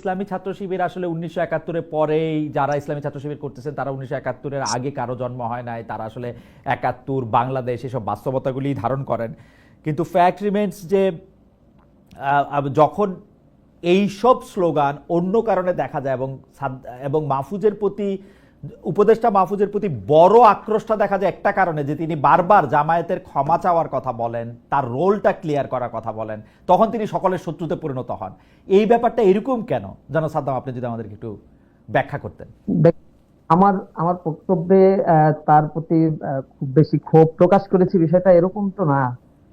ইসলামী ছাত্র শিবির আসলে উনিশশো একাত্তরের পরেই যারা ইসলামী ছাত্র শিবির করতেছেন, তারা উনিশশো একাত্তরের আগে কারও জন্ম হয় নাই, তারা আসলে একাত্তর, বাংলাদেশ এসব বাস্তবতাগুলি ধারণ করেন। কিন্তু ফ্যাক্ট রিমেন্স যে যখন এই সব স্লোগান অন্য কারণে দেখা যায় এবং এবং মাহফুজের প্রতি উপদেষ্টা মাহফুজের প্রতি বড় আক্রোশটা দেখা যায় একটা কারণে, যে তিনি বারবার জামায়াতের ক্ষমা চাওয়ার কথা বলেন, তার রোলটা ক্লিয়ার করার কথা বলেন, তখন তিনি সকলের শত্রুতে পরিণত হন। এই ব্যাপারটা এরকম কেন? যেন সাদ্দাম, আপনি যদি আমাদেরকে একটু ব্যাখ্যা করতেন। আমার আমার বক্তব্যে তার প্রতি খুব বেশি ক্ষোভ প্রকাশ করেছি, বিষয়টা এরকম তো না।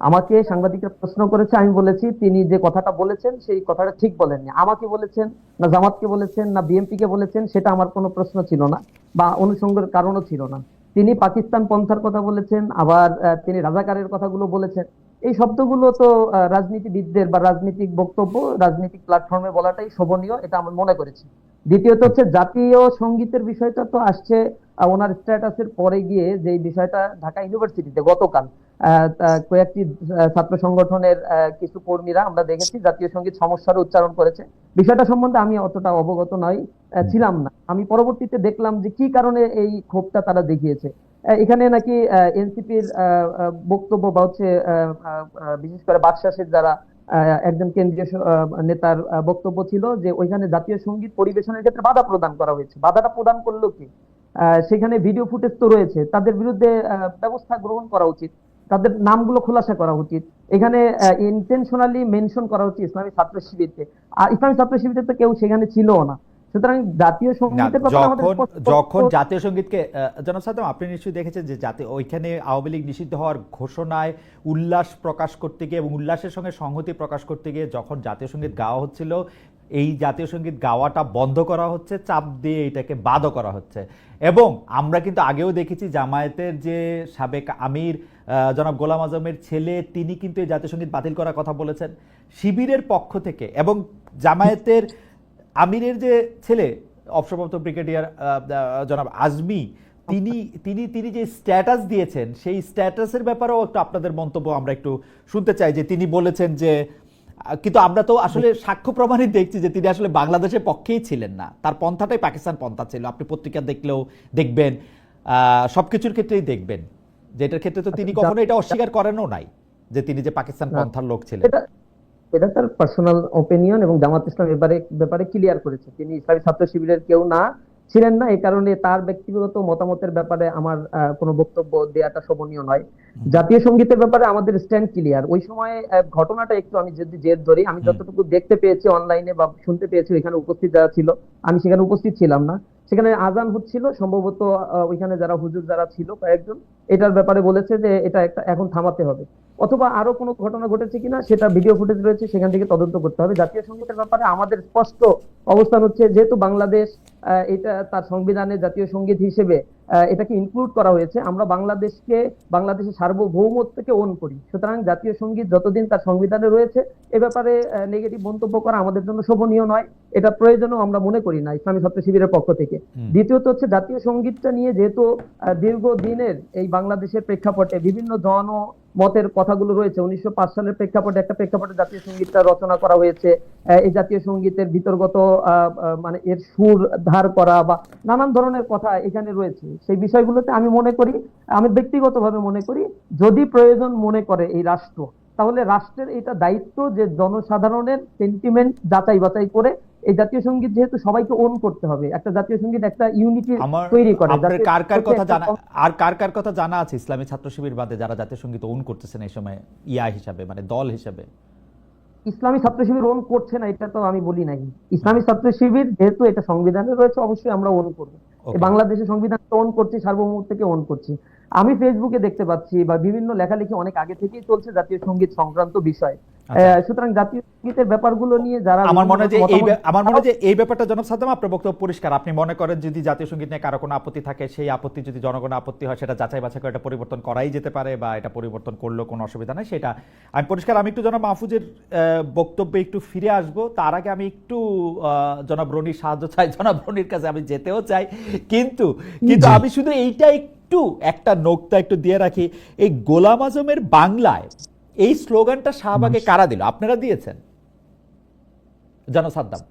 আমাকে সাংবাদিকরা প্রশ্ন করেছে, আমি বলেছি, তিনি যে কথাটা বলেছেন, সেই কথাটা ঠিক বলেননি। আমাকে বলেছেন না জামাতকে বলেছেন না বিএনপি কে বলেছেন, সেটা আমার কোনো প্রশ্ন ছিল না বা অনুষঙ্গের কারণও ছিল না। তিনি পাকিস্তান পন্থার কথা বলেছেন, আবার তিনি রাজাকারের কথাগুলো বলেছেন। এই শব্দগুলো তো রাজনীতিবিদদের বা রাজনৈতিক বক্তব্য, রাজনৈতিক প্ল্যাটফর্মে বলাটাই শোভনীয়, এটা আমি মনে করেছি। দ্বিতীয়ত হচ্ছে, জাতীয় সঙ্গীতের বিষয়টা তো আসছে ওনার স্ট্যাটাসের পরে গিয়ে যে বিষয়টা ঢাকা ইউনিভার্সিটিতে গতকাল কয়েকটি ছাত্র সংগঠনের কিছু কর্মীরা আমরা দেখেছি, জাতীয় সংগীত সমস্যার উচ্চারণ করেছে। বিষয়টা সম্বন্ধে আমি অতটা অবগত নই ছিলাম না। আমি পরবর্তীতে দেখলাম যে কি কারণে এই ক্ষোভটা তারা দেখিয়েছে। এখানে নাকি এনসিপির বক্তব্য বা হচ্ছে বিশেষ করে বাদশাসের যারা একজন কেন্দ্রীয় নেতার বক্তব্য ছিল যে ওইখানে জাতীয় সংগীত পরিবেশনের ক্ষেত্রে বাধা প্রদান করা হয়েছে। বাধাটা প্রদান করল কি? সেখানে ভিডিও ফুটেজ তো রয়েছে। তাদের বিরুদ্ধে ব্যবস্থা গ্রহণ করা উচিত। তাদের নামগুলো খোলাসা করা উচিত। এখানে ইন্টেনশনালি মেনশন করা হচ্ছে ইসলামী ছাত্র শিবিরকে। আর ইসলামী ছাত্র শিবিরে তো কেউ সেখানে ছিল না। সুতরাং জাতীয় সঙ্গীতের যখন যখন জাতীয় সঙ্গীতকে জনাব আপনি নিশ্চয়ই দেখেছেন যে জাতীয় ওইখানে আওয়ামী লীগ নিষিদ্ধ হওয়ার ঘোষণায় উল্লাস প্রকাশ করতে গিয়ে এবং উল্লাসের সঙ্গে সংহতি প্রকাশ করতে গিয়ে যখন জাতীয় সংগীত গাওয়া হচ্ছিল এই জাতীয় সংগীত গাওয়াটা বন্ধ করা হচ্ছে, চাপ দিয়ে এটাকে বাদও করা হচ্ছে। এবং আমরা কিন্তু আগেও দেখেছি জামায়াতের যে সাবেক আমির জনাব গোলাম আজমের ছেলে, তিনি কিন্তু এই জাতীয় সংগীত বাতিল করার কথা বলেছেন। শিবিরের পক্ষ থেকে এবং জামায়াতের আমিরের যে ছেলে অবসরপ্রাপ্ত ব্রিগেডিয়ার জনাব আজমি, তিনি তিনি তিনি যে স্ট্যাটাস দিয়েছেন, সেই স্ট্যাটাসের ব্যাপারেও একটু আপনাদের মন্তব্য আমরা একটু শুনতে চাই যে তিনি বলেছেন যে কিন্তু আমরা তো আসলে সাক্ষ্য প্রমাণই দেখছি যে তিনি আসলে বাংলাদেশের পক্ষেই ছিলেন না। তার পন্থাটাই পাকিস্তান পন্থা ছিল। আপনি পত্রিকা দেখলেও দেখবেন সবকিছুর ক্ষেত্রেই দেখবেন। যেটার ক্ষেত্রে তো তিনি কখনো এটা অস্বীকার করেনও নাই যে তিনি যে পাকিস্তান পন্থার লোক ছিলেন। এটা তার পার্সোনাল ওপিনিয়ন এবং জামাত ইসলাম এবারে ব্যাপারে ক্লিয়ার করেছে। তিনি ইসলামী ছাত্র শিবিরের কেউ না ছিলেন না। এই কারণে তার ব্যক্তিগত মতামতের ব্যাপারে আমার কোনো বক্তব্য দেওয়াটা শোভনীয় নয়। জাতীয় সঙ্গীতের ব্যাপারে আমাদের স্ট্যান্ড ক্লিয়ার ওই সময় ঘটনাটা একটু আমি যদি জেদ ধরি আমি যতটুকু দেখতে পেয়েছি অনলাইনে বা শুনতে পেয়েছি এখানে উপস্থিত যারা ছিল আমি সেখানে উপস্থিত ছিলাম না। সেখানে আজান হচ্ছিল সম্ভবত ওইখানে যারা হুজুর যারা ছিল কয়েকজন এটার ব্যাপারে বলেছে যে এটা একটা এখন থামাতে হবে। অথবা আরও কোনো ঘটনা ঘটেছে কিনা সেটা ভিডিও ফুটেজ রয়েছে সেখান থেকে তদন্ত করতে হবে। জাতীয় সঙ্গীতের ব্যাপারে আমাদের স্পষ্ট অবস্থান হচ্ছে যেহেতু বাংলাদেশ আহ, এটা তার সংবিধানে জাতীয় সংগীত হিসেবে এটাকে ইনক্লুড করা হয়েছে। আমরা বাংলাদেশকে বাংলাদেশের সার্বভৌমত্বকে ওন করি। সুতরাং জাতীয় সংগীত যতদিন তার সংবিধানে রয়েছে এ ব্যাপারে নেগেটিভ মন্তব্য করা আমাদের জন্য শোভনীয় নয়। এটা প্রয়োজনও আমরা মনে করি না ইসলামী ছাত্র শিবিরের পক্ষ থেকে। দ্বিতীয়ত হচ্ছে জাতীয় সঙ্গীতটা নিয়ে যেহেতু দীর্ঘদিনের এই বাংলাদেশের প্রেক্ষাপটে বিভিন্ন জন মতের কথাগুলো রয়েছে। উনিশশো পাঁচ সালের প্রেক্ষাপটে একটা প্রেক্ষাপটে জাতীয় সঙ্গীতটা রচনা করা হয়েছে। এই জাতীয় সঙ্গীতের আহ, মানে এর সুর ধার করা বা নানান ধরনের কথা এখানে রয়েছে। সেই বিষয়গুলোতে আমি মনে করি আমি ব্যক্তিগতভাবে মনে করি যদি প্রয়োজন মনে করে এই রাষ্ট্র তাহলে রাষ্ট্রের এটা দায়িত্ব যে জনসাধারণের সেন্টিমেন্ট যাচাই বাছাই করে এই জাতীয় সংগীত যেহেতু সবাইকে ওন করতে হবে একটা জাতীয় সংগীত একটা ইউনিটি তৈরি করে আপনার কার কার কথা জানা আর কার কার কথা জানা আছে ইসলামী ছাত্র শিবির বাদে যারা জাতীয় সংগীত ওন করতেছেন এই সময়? ইয়া হিসাবে মানে দল হিসাবে। ইসলামী ছাত্র শিবির ওন করছে না এটা তো আমি বলি নাই। ইসলামী ছাত্র শিবির যেহেতু এটা সংবিধানে রয়েছে অবশ্যই আমরা ওন করব. বাংলাদেশের সংবিধান ওন করছি সার্বভৌমত্বকে ওন করছি। আমি ফেসবুকে দেখতে পাচ্ছি বা বিভিন্ন লেখালেখি অনেক আগে থেকেই চলছে জাতীয় সংগীত সংক্রান্ত বিষয়। সুতরাং জাতীয় সঙ্গীতের ব্যাপারগুলো নিয়ে যারা আমার মনে হয় যে এই আমার মনে হয় যে এই ব্যাপারটা জনাব সাদ্দাম আপনার বক্তব্য পরিষ্কার। আপনি মনে করেন যদি জাতীয় সংগীত নিয়ে কারও কোনো আপত্তি থাকে সেই আপত্তি যদি জনগণের আপত্তি হয় সেটা যাচাই বাছাই করে এটা পরিবর্তন করাই যেতে পারে বা এটা পরিবর্তন করলেও কোনো অসুবিধা নেই সেটা আমি পরিষ্কার। আমি একটু জনাব মাহফুজের বক্তব্যে একটু ফিরে আসব। তার আগে আমি একটু আহ, জনাব রনির সাহায্য চাই। জনাব রনির কাছে আমি যেতেও চাই। কিন্তু কিন্তু আমি শুধু এইটা একটু একটা নোকটা একটু দিয়ে রাখি। এই গোলাম আজমের বাংলায় এই স্লোগানটা শাহবাগে কারা দিল? আপনারা দিয়েছেন। জনাব সাদ্দাম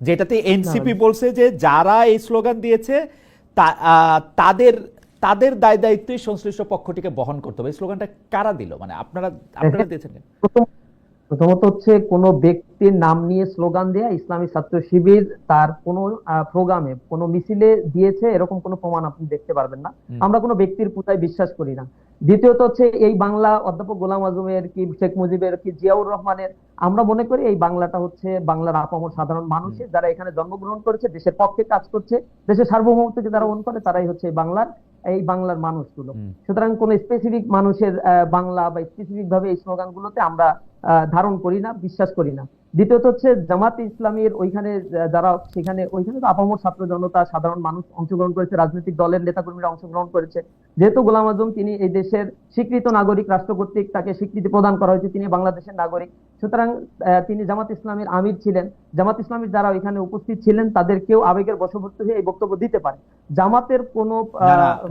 যেটাতে এনসিপি বলছে যে যারা এই স্লোগান দিয়েছে তাদের তাদের দায় দায়িত্বই সংশ্লিষ্ট পক্ষটিকে বহন করতে হবে। এই স্লোগানটা কারা দিল? মানে আপনারা আপনারা দিয়েছেন? প্রথমত হচ্ছে কোনো ব্যক্তির নাম নিয়ে স্লোগান দেয়া ইসলামী ছাত্র শিবির তার কোনো প্রোগ্রামে কোনো মিছিলে দিয়েছে এরকম কোনো প্রমাণ আপনি দেখতে পারবেন না। আমরা কোনো ব্যক্তির পূজায় বিশ্বাস করি না। দ্বিতীয়ত হচ্ছে এই বাংলা অধ্যাপক গোলাম আজমের কি শেখ মুজিবের কি জিয়াউর রহমানের আমরা মনে করি এই বাংলাটা হচ্ছে বাংলার আপামর সাধারণ মানুষের যারা এখানে জন্মগ্রহণ করেছে দেশের পক্ষে কাজ করছে দেশের সার্বভৌমত্বকে যারা অন করে তারাই হচ্ছে এই বাংলার এই বাংলার মানুষগুলো। সুতরাং কোন স্পেসিফিক মানুষের বাংলা বা স্পেসিফিক ভাবে এই স্লোগানগুলোতে আমরা আহ, ধারণ করি না বিশ্বাস করি না। দ্বিতীয়ত হচ্ছে জামাত ইসলামের ওইখানে যারা সেখানে ওইখানে তো আপামর ছাত্র জনতা সাধারণ মানুষ অংশগ্রহণ করেছে রাজনৈতিক দলের নেতাকর্মীরা অংশগ্রহণ করেছে যেহেতু গোলাম আজম তিনি এই দেশের স্বীকৃত নাগরিক রাষ্ট্র কর্তৃক তাকে স্বীকৃতি প্রদান করা হয়েছে তিনি বাংলাদেশের নাগরিক। সুতরাং তিনি জামাত ইসলামের আমির ছিলেন। জামাত ইসলামের যারা ওইখানে উপস্থিত ছিলেন তাদের কেউ আবেগের বশবর্তী হয়ে এই বক্তব্য দিতে পারে। জামাতের কোনো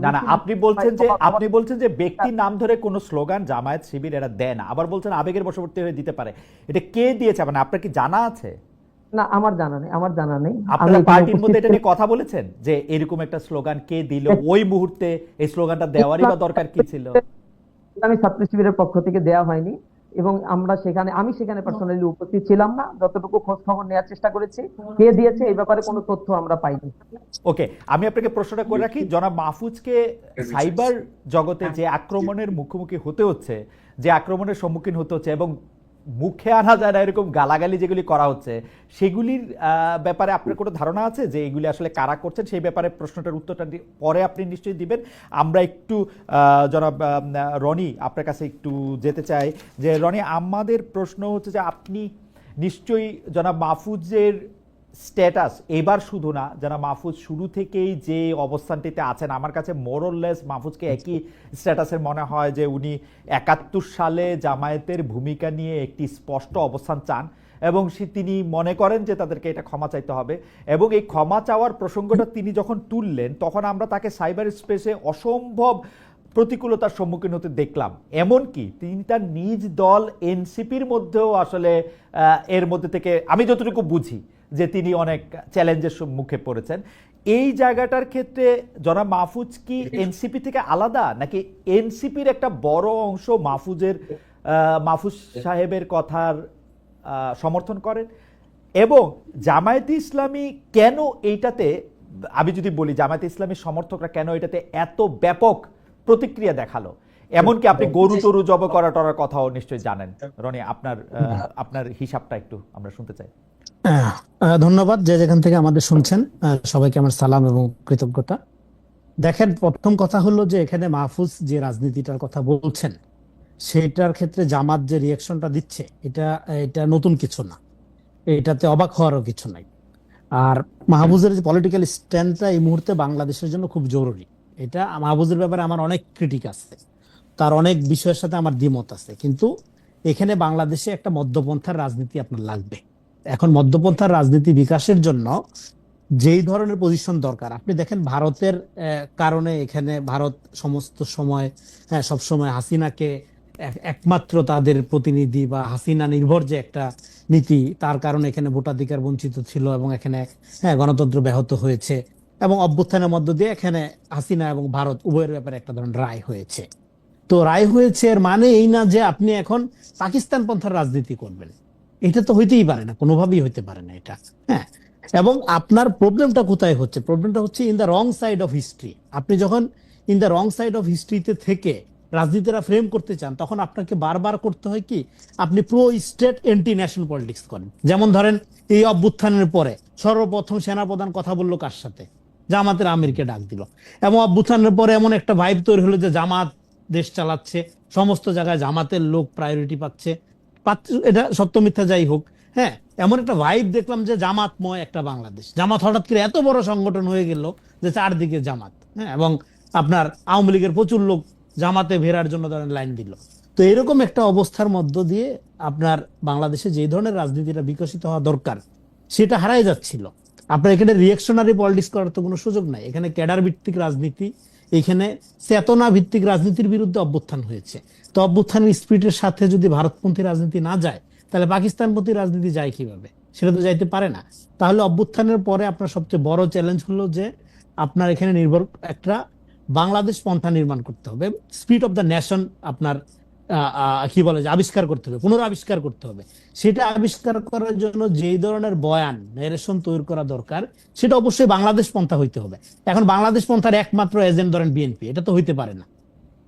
না আপনি বলছেন যে আপনি বলছেন যে ব্যক্তির নাম ধরে কোন স্লোগান জামায়াত শিবির এরা দেয় না। আবার বলছেন আবেগের বশবর্তী হয়ে দিতে পারে। এটা কে দিয়েছে? মানে আপনার কি জানা আছে? না আমার জানা নেই আমার জানা নেই। আপনারা পার্টির মধ্যে এটা নিয়ে কথা বলেছেন? যে এরকম একটা স্লোগান কে দিল? ওই মুহূর্তে এই স্লোগানটা দেওয়ারই বা দরকার কি ছিল? আমি ছাত্র শিবিরের পক্ষ থেকে দেয়া হয়নি এবং আমরা সেখানে আমি সেখানে পার্সোনালি উপস্থিত ছিলাম না। যতটুকু খোঁজ খবর নেওয়ার চেষ্টা করেছি কে দিয়েছে এই ব্যাপারে কোনো তথ্য আমরা পাইনি। ওকে আমি আপনাকে প্রশ্নটা করে রাখি। জনাব মাহফুজকে সাইবার জগতে যে আক্রমণের মুখোমুখি হতে হচ্ছে যে আক্রমণের সম্মুখীন হতে হচ্ছে এবং মুখে আনা যায় না, এরকম গালাগালি যেগুলি করা হচ্ছে, সেগুলির ব্যাপারে আপনার কোনো ধারণা আছে যে এগুলি আসলে কারা করছেন? সেই ব্যাপারে প্রশ্নটার উত্তরটা পরে আপনি নিশ্চয়ই দিবেন। আমরা একটু জনাব রনি আপনার কাছে একটু যেতে চাই। যে রনি, আমাদের প্রশ্ন হচ্ছে যে আপনি নিশ্চয়ই জনাব মাহফুজের স্ট্যাটাস এবার শুধু না যারা মাহফুজ শুরু থেকেই যে অবস্থানটিতে আছেন আমার কাছে মোরললেস মাহফুজকে একই স্ট্যাটাসের মনে হয় যে উনি একাত্তর সালে জামায়াতের ভূমিকা নিয়ে একটি স্পষ্ট অবস্থান চান এবং সে তিনি মনে করেন যে তাদেরকে এটা ক্ষমা চাইতে হবে এবং এই ক্ষমা চাওয়ার প্রসঙ্গটা তিনি যখন তুললেন তখন আমরা তাকে সাইবার স্পেসে অসম্ভব প্রতিকূলতার সম্মুখীন হতে দেখলাম। এমনকি তিনি তার নিজ দল এনসিপির মধ্যেও আসলে এর মধ্যে থেকে আমি যতটুকু বুঝি যে তিনি অনেক চ্যালেঞ্জের মুখে পড়েছেন। এই জায়গাটার ক্ষেত্রে জনাব মাহফুজ কি এনসিপি থেকে আলাদা? নাকি এনসিপির একটা বড় অংশ মাহফুজের মাহফুজ সাহেবের কথার সমর্থন করেন? এবং জামায়াতে ইসলামী কেন এইটাতে, আমি যদি বলি জামায়াতে ইসলামীর সমর্থকরা কেন এটাতে এত ব্যাপক প্রতিক্রিয়া দেখাল? এমনকি আপনি গরু টরু জব করা টরার কথাও নিশ্চয়ই জানেন। রনি, আপনার আপনার হিসাবটা একটু আমরা শুনতে চাই। ধন্যবাদ যে যেখান থেকে আমাদের শুনছেন। সবাইকে আমার সালাম এবং কৃতজ্ঞতা। দেখেন, প্রথম কথা হলো যে এখানে মাহফুজ যে রাজনীতিটার কথা বলছেন সেটার ক্ষেত্রে জামাত যে রিয়াকশনটা দিচ্ছে, এটা এটা নতুন কিছু না। এটাতে অবাক হওয়ারও কিছু নাই। আর মাহফুজের যে পলিটিক্যাল স্ট্যান্ডটা এই মুহূর্তে বাংলাদেশের জন্য খুব জরুরি। এটা মাহফুজের ব্যাপারে আমার অনেক ক্রিটিক আছে। তার অনেক বিষয়ের সাথে আমার দ্বিমত আছে। কিন্তু এখানে বাংলাদেশে একটা মধ্যপন্থার রাজনীতি আপনার লাগবে। এখন মধ্যপন্থার রাজনীতি বিকাশের জন্য যেই ধরনের পজিশন দরকার, আপনি দেখেন ভারতের কারণে এখানে ভারত সমস্ত সময় হ্যাঁ সবসময় হাসিনাকে এক- একমাত্র তাদের প্রতিনিধি বা হাসিনা নির্ভর যে একটা নীতি, তার কারণে এখানে ভোটাধিকার বঞ্চিত ছিল এবং এখানে হ্যাঁ গণতন্ত্র ব্যাহত হয়েছে এবং অভ্যুত্থানের মধ্য দিয়ে এখানে হাসিনা এবং ভারত উভয়ের ব্যাপারে একটা ধরনের রায় হয়েছে। তো রায় হয়েছে এর মানে এই না যে আপনি এখন পাকিস্তান পন্থার রাজনীতি করবেন। এটা তো হইতেই পারে না, কোনোভাবেই হইতে পারে না এটা। হ্যাঁ এবং আপনার প্রবলেমটা কোথায় হচ্ছে? প্রবলেমটা হচ্ছে in the wrong side of history আপনি যখন in the wrong side of হিস্ট্রিতে থেকে রাজনীতিরা ফ্রেম করতে চান, তখন আপনাকে বারবার করতে হয় কি? আপনি pro state anti national politics করেন। যেমন ধরেন এই অভ্যুত্থানের পরে সর্বপ্রথম সেনাপ্রধান কথা বলল কার সাথে? জামাতের আমিরকে ডাক দিল। এবং অভ্যুত্থানের পরে এমন একটা ভাইব তৈরি হলো যে জামাত দেশ চালাচ্ছে, সমস্ত জায়গায় জামাতের লোক প্রায়োরিটি পাচ্ছে পাচ্ছে- এটা সত্য মিথ্যা যাই হোক হ্যাঁ এমন একটা ভাইব দেখলাম যে জামাতময় একটা বাংলাদেশ। জামাত হঠাৎ করে এত বড় সংগঠন হয়ে গেল যে চারদিকে জামাত হ্যাঁ এবং আপনার আওয়ামী লীগের প্রচুর লোক জামাতে ভেরার জন্য ধরেন লাইন দিল। তো এরকম একটা অবস্থার মধ্য দিয়ে আপনার বাংলাদেশে যে ধরনের রাজনীতিটা বিকশিত হওয়া দরকার, সেটা হারাই যাচ্ছিল। আপনার এখানে রিয়েকশনারি পলিটিক্স করার তো কোনো সুযোগ নাই। এখানে ক্যাডার ভিত্তিক রাজনীতি এখানে চেতনা ভিত্তিক রাজনীতির বিরুদ্ধে অভ্যুত্থান হয়েছে। তো অভ্যুত্থানের স্পিডের সাথে যদি ভারতপন্থী রাজনীতি না যায়, তাহলে পাকিস্তানপন্থী রাজনীতি যায় কীভাবে? সেটা তো যাইতে পারে না। তাহলে অভ্যুত্থানের পরে আপনার সবচেয়ে বড় চ্যালেঞ্জ হলো যে আপনার এখানে নির্ভর একটা বাংলাদেশ পন্থা নির্মাণ করতে হবে। স্পিড অফ দ্য নেশন আপনার কি বলে যে আবিষ্কার করতে হবে, পুনরাবিষ্কার করতে হবে। সেটা আবিষ্কার করার জন্য যেই ধরনের বয়ান নেরেশন তৈরি করা দরকার, সেটা অবশ্যই বাংলাদেশ পন্থা হইতে হবে। এখন বাংলাদেশ পন্থার একমাত্র এজেন্ট ধরেন বিএনপি এটা তো হইতে পারে না।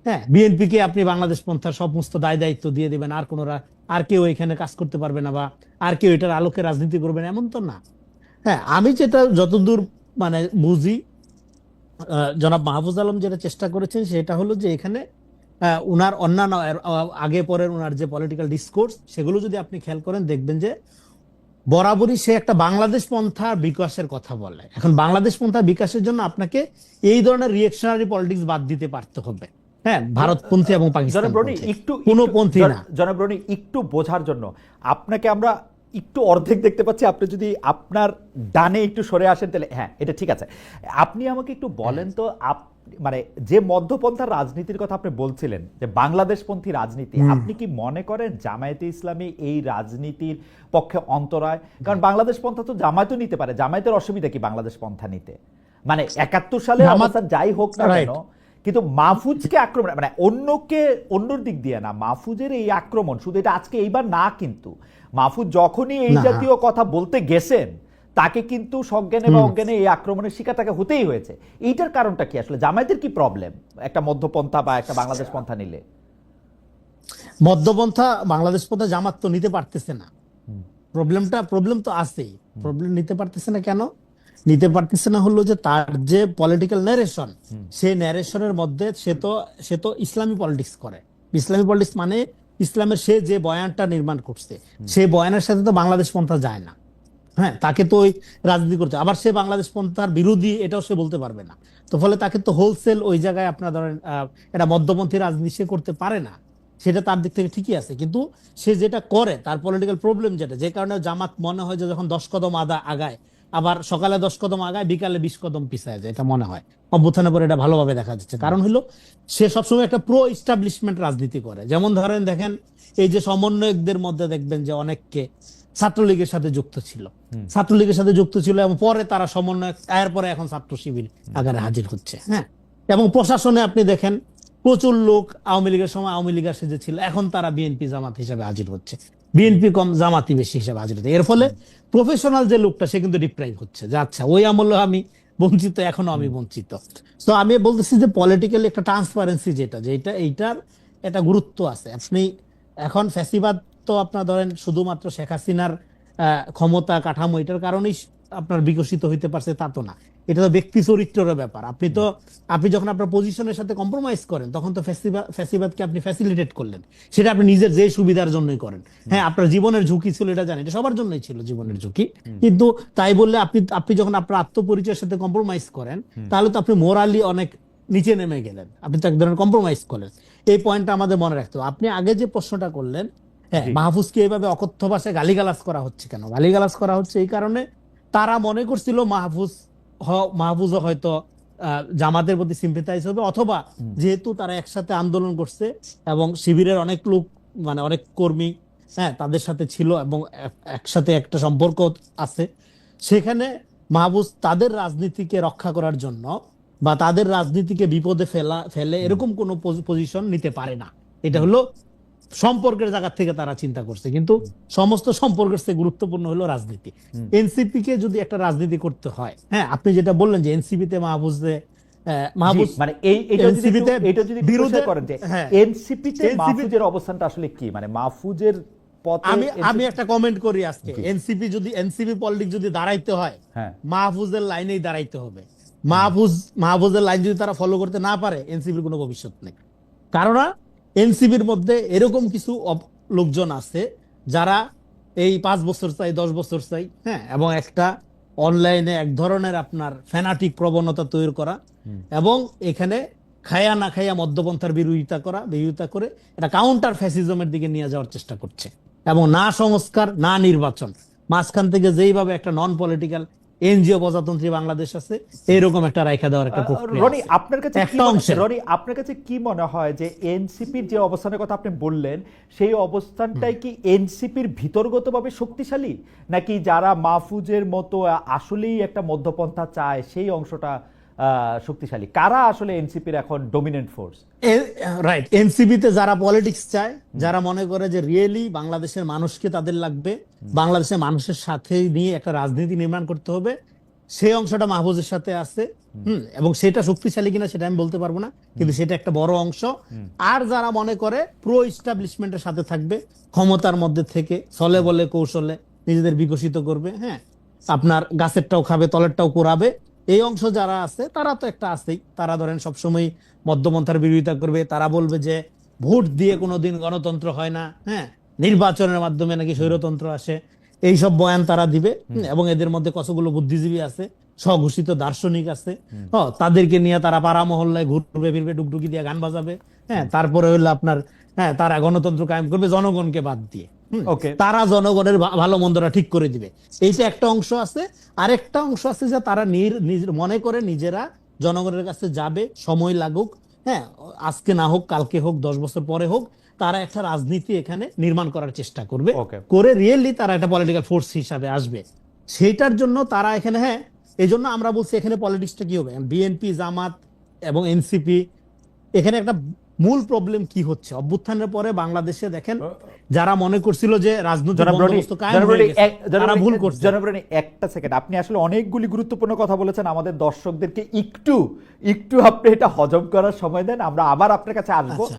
হ্যাঁ বিএনপি কে আপনি বাংলাদেশ পন্থার সমস্ত দায় দায়িত্ব দিয়ে দিবেন, আর কোনোরা আর কেউ এখানে কাজ করতে পারবে না বা আর কেউ এটার আলোকে রাজনীতি করবে না, এমন তো না। হ্যাঁ আমি যেটা যতদূর মানে বুঝি জনাব মাহফুজ আলম যেটা চেষ্টা করেছেন, সেটা হলো যে এখানে উনার অন্যান্য আগে পরের উনার যে পলিটিক্যাল ডিসকোর্স সেগুলো যদি আপনি খেয়াল করেন দেখবেন যে বরাবরই সে একটা বাংলাদেশ পন্থার বিকাশের কথা বলে। এখন বাংলাদেশ পন্থা বিকাশের জন্য আপনাকে এই ধরনের রিয়েকশনারি পলিটিক্স বাদ দিতে পারতে হবে। হ্যাঁ ভারতপন্থী এবং পাকিস্তান একটু কোনো পন্থী না। জনাব একটু বোঝার জন্য। আপনাকে আমরা একটু অর্ধেক দেখতে পাচ্ছি। আপনি যদি আপনার ডানে একটু সরে আসেন তাহলে হ্যাঁ এটা ঠিক আছে। আপনি আমাকে একটু বলেন তো আপ- মানে যে মধ্যপন্থার রাজনীতির কথা আপনি বলছিলেন যে বাংলাদেশপন্থী রাজনীতি আপনি কি মনে করেন জামায়াতে ইসলামী এই রাজনীতির পক্ষে অন্তরায়? কারণ বাংলাদেশ পন্থা তো জামায়াতও নিতে পারে জামায়াতের অসুবিধা কি বাংলাদেশ পন্থা নিতে? মানে একাত্তর সালে অবস্থা যাই হোক না কেন কিন্তু মাহফুজকে আক্রমণ মানে অন্যকে অন্যর দিক দিয়ে না মাহফুজের এই আক্রমণ শুধু এটা আজকে এইবার না কিন্তু মাহফুজ যখনই এই জাতীয় কথা বলতে গেছেন তাকে কিন্তু সজ্ঞানে বা অজ্ঞানে এই আক্রমণের শিকার তাকে হতেই হয়েছে। এইটার কারণটা কি? আসলে জামায়াতের কি প্রবলেম একটা মধ্যপন্থা বা একটা বাংলাদেশ পন্থা নিলে? মধ্যপন্থা বাংলাদেশ পন্থা জামাত তো নিতে পারতেছে না। প্রবলেমটা প্রবলেম তো আছেই। প্রবলেম নিতে পারতেছে না কেন? নিতে পারতেছে না হলো যে তার যে পলিটিক্যাল ন্যারেশন। সেই ন্যারেশনের মধ্যে সে তো সে তো ইসলামী পলিটিক্স করে। ইসলামী পলিটিক্স মানে ইসলামের সে যে বয়ানটা নির্মাণ করছে সেই বয়ানের সাথে তো বাংলাদেশ পন্থা যায় না। হ্যাঁ তাকে তো ওই রাজনীতি করতে আবার সে বাংলাদেশ পন্থার বিরোধী, এটাও সে বলতে পারবে না। তো ফলে তাকে তো হোলসেল ওই জায়গায় আপনার ধরেন এটা মধ্যপন্থী রাজনীতি সে করতে পারে না। সেটা তার দিক থেকে ঠিকই আছে। কিন্তু সে যেটা করে, তার পলিটিক্যাল প্রবলেম যেটা, যে কারণে জামাত মনে হয় যে যখন দশ কদম আদা আগায়, আবার সকালে দশ কদম আগায়, বিকালে বিশ কদম পিছায় যায়, এটা মনে হয়। অভ্যুত্থানের পরে এটা ভালোভাবে দেখা যাচ্ছে। কারণ হলো, সে সবসময় একটা প্রো ইস্টাবলিশমেন্ট রাজনীতি করে। যেমন ধরেন, দেখেন, এই যে সমন্বয়কদের মধ্যে দেখবেন যে অনেককে ছাত্রলীগের সাথে যুক্ত ছিল। ছাত্রলীগের সাথে যুক্ত ছিল এবং পরে তারা সমন্বয়ক এর পরে এখন ছাত্র শিবির আকারে হাজির হচ্ছে হ্যাঁ? এবং প্রশাসনে আপনি দেখেন প্রচুর লোক আওয়ামী লীগের সময় আওয়ামী লীগের সাথে ছিল। এখন তারা বিএনপি জামাত হিসেবে হাজির হচ্ছে। বিএনপি কম জামাতি বেশি হিসেবে হাজির হচ্ছে। এর ফলে প্রফেশনাল যে লোকটা সে কিন্তু ডিপ্রাইভ হচ্ছে। যে আচ্ছা ওই আমলে আমি বঞ্চিত এখনও আমি বঞ্চিত। তো আমি বলতেছি যে পলিটিক্যালি একটা ট্রান্সপারেন্সি যেটা যেটা এইটার একটা গুরুত্ব আছে। আপনি এখন ফ্যাসিবাদ তো আপনার ধরেন শুধুমাত্র শেখ হাসিনার ক্ষমতা কাঠামো এটার কারণেই আপনার বিকশিত হইতে পারছে তা তো না। এটা তো ব্যক্তি চরিত্রের ব্যাপার। আপনি তো আপনি যখন আপনার পজিশনের সাথে কম্প্রোমাইজ করেন তখন তো ফ্যাসিবাদকে আপনি ফ্যাসিলিটেট করলেন। সেটা আপনি নিজের যে সুবিধার জন্যই করেন। হ্যাঁ আপনার জীবনের ঝুঁকি ছিল এটা জানেন এটা সবার জন্যই ছিল জীবনের ঝুঁকি। কিন্তু তাই বললে আপনি আপনি যখন আপনার আত্মপরিচয়ের সাথে কম্প্রোমাইজ করেন তাহলে তো আপনি মোরালি অনেক নিচে নেমে গেলেন। আপনি তো এক ধরনের কম্প্রোমাইজ করলেন এই পয়েন্টটা আমাদের মনে রাখতে হবে। আপনি আগে যে প্রশ্নটা করলেন হ্যাঁ মাহফুজকে এইভাবে অকথ্য ভাষায় গালিগালাজ করা হচ্ছে কেন? গালিগালাজ করা হচ্ছে এই কারণে তারা মনে করছিল মাহফুজ মাহফুজও হয়তো জামাতের প্রতি সিম্পেথাইজ হবে অথবা যেহেতু তারা একসাথে আন্দোলন করছে এবং শিবিরের অনেক লোক মানে অনেক কর্মী হ্যাঁ তাদের সাথে ছিল এবং একসাথে একটা সম্পর্ক আছে সেখানে মাহফুজ তাদের রাজনীতিকে রক্ষা করার জন্য বা তাদের রাজনীতিকে বিপদে ফেলা ফেলে এরকম কোনো পজিশন নিতে পারে না। এটা হলো সম্পর্কের জায়গা থেকে তারা চিন্তা করছে। কিন্তু সমস্ত সম্পর্কের চেয়ে গুরুত্বপূর্ণ হলো রাজনীতি। এনসিপি কে যদি একটা রাজনীতি করতে হয় হ্যাঁ আপনি যেটা বললেন যে এনসিপি তে মাহফুজে আহ, মাহফুজ জি, মানে এই এটা যদি তে এটা যদি বিরোধে- বিরোধে করেন যে হ্যাঁ। এনসিপি তে মাহফুজের অবস্থানটা আসলে কি? মানে মাহফুজের আমি আমি একটা কমেন্ট করি আজকে। এনসিপি যদি এনসিপি পলিটিক্স যদি দাঁড়াইতে হয় হ্যাঁ। মাহফুজের লাইনেই দাঁড়াইতে হবে। মাহফুজ মাহফুজের লাইন যদি তারা ফলো করতে না পারে এনসিপির কোনো ভবিষ্যৎ নেই। কারণ এনসিপির মধ্যে এরকম কিছু লোকজন আছে যারা এই পাঁচ বছর চাই দশ বছর চাই হ্যাঁ এবং একটা অনলাইনে এক ধরনের আপনার ফ্যানাটিক প্রবণতা তৈরি করা এবং এখানে খায়া না খায়া মধ্যপন্থার বিরোধিতা করা বিরোধিতা করে এটা কাউন্টার ফ্যাসিজমের দিকে নিয়ে যাওয়ার চেষ্টা করছে। এবং না সংস্কার না নির্বাচন। মাঝখান থেকে যেইভাবে একটা নন পলিটিক্যাল এনজিও প্রজাতন্ত্রী বাংলাদেশ আছে এরকম একটা রাইখা দেওয়ার একটা রনি আপনার কাছে কি একটা মনে- অংশে রনি আপনার কাছে কি মনে হয় যে এনসিপির যে অবস্থানের কথা আপনি বললেন সেই অবস্থানটাই কি এনসিপির ভিতরগতভাবে শক্তিশালী? নাকি যারা মাহফুজের মতো আসলেই একটা মধ্যপন্থা চায় সেই অংশটা শক্তিশালী। কারা আসলে এনসিপির এখন ডমিনেন্ট ফোর্স রাইট এনসিপিতে যারা পলিটিক্স চায় যারা মনে করে যে রিয়েলি বাংলাদেশের মানুষকে তাদের লাগবে বাংলাদেশের মানুষের সাথে নিয়ে একটা রাজনীতি নির্মাণ করতে হবে সেই অংশটা মাহফুজের সাথে আছে হুম। এবং সেটা শক্তিশালী কিনা সেটা আমি বলতে পারব না কিন্তু সেটা একটা বড় অংশ। আর যারা মনে করে প্রো ইস্টাবলিশমেন্টের সাথে থাকবে ক্ষমতার মধ্যে থেকে ছলে বলে কৌশলে নিজেদের বিকশিত করবে হ্যাঁ আপনার গাছেরটাও খাবে তলেরটাও কোরাবে এই অংশ যারা আছে তারা তো একটা আছেই। তারা ধরেন সবসময় মধ্যমন্থার বিরোধিতা করবে। তারা বলবে যে ভোট দিয়ে কোনোদিন গণতন্ত্র হয় না হ্যাঁ? নির্বাচনের মাধ্যমে নাকি স্বৈরতন্ত্র আসে। এইসব বয়ান তারা দিবে। এবং এদের মধ্যে কতগুলো বুদ্ধিজীবী আছে স্বঘোষিত দার্শনিক আছে হ, তাদেরকে নিয়ে তারা পাড়া মহল্লায় ঘুরবে ফিরবে ডুকডুকি দিয়ে গান বাজাবে হ্যাঁ? তারপরে হলো আপনার হ্যাঁ তারা গণতন্ত্র কায়েম করবে জনগণকে বাদ দিয়ে। তারা জনগণের ভালো মন্দটা ঠিক করে দিবে। এইটা একটা অংশ আছে আরেকটা অংশ আছে যে তারা নিজ- মনে করে নিজেরা জনগণের কাছে যাবে সময় লাগুক হ্যাঁ আজকে না হোক কালকে হোক দশ বছর পরে হোক তারা একটা রাজনীতি এখানে নির্মাণ করার চেষ্টা করবে. করে রিয়েলি তারা একটা পলিটিক্যাল ফোর্স হিসাবে আসবে। সেইটার জন্য তারা এখানে হ্যাঁ এই জন্য আমরা বলছি এখানে পলিটিক্সটা কি হবে? বিএনপি জামাত এবং এনসিপি এখানে একটা মূল প্রবলেম কি হচ্ছে? অভ্যুত্থানের পরে বাংলাদেশে দেখেন যারা মনে করছিল যে রাজনৈতিক তারা ভুল করছে। জনাব একটা সেকেন্ড আপনি আসলে অনেকগুলি গুরুত্বপূর্ণ কথা বলেছেন আমাদের দর্শকদেরকে একটু একটু আপনি এটা হজম করার সময় দেন আমরা আবার আপনার কাছে আসব। আচ্ছা।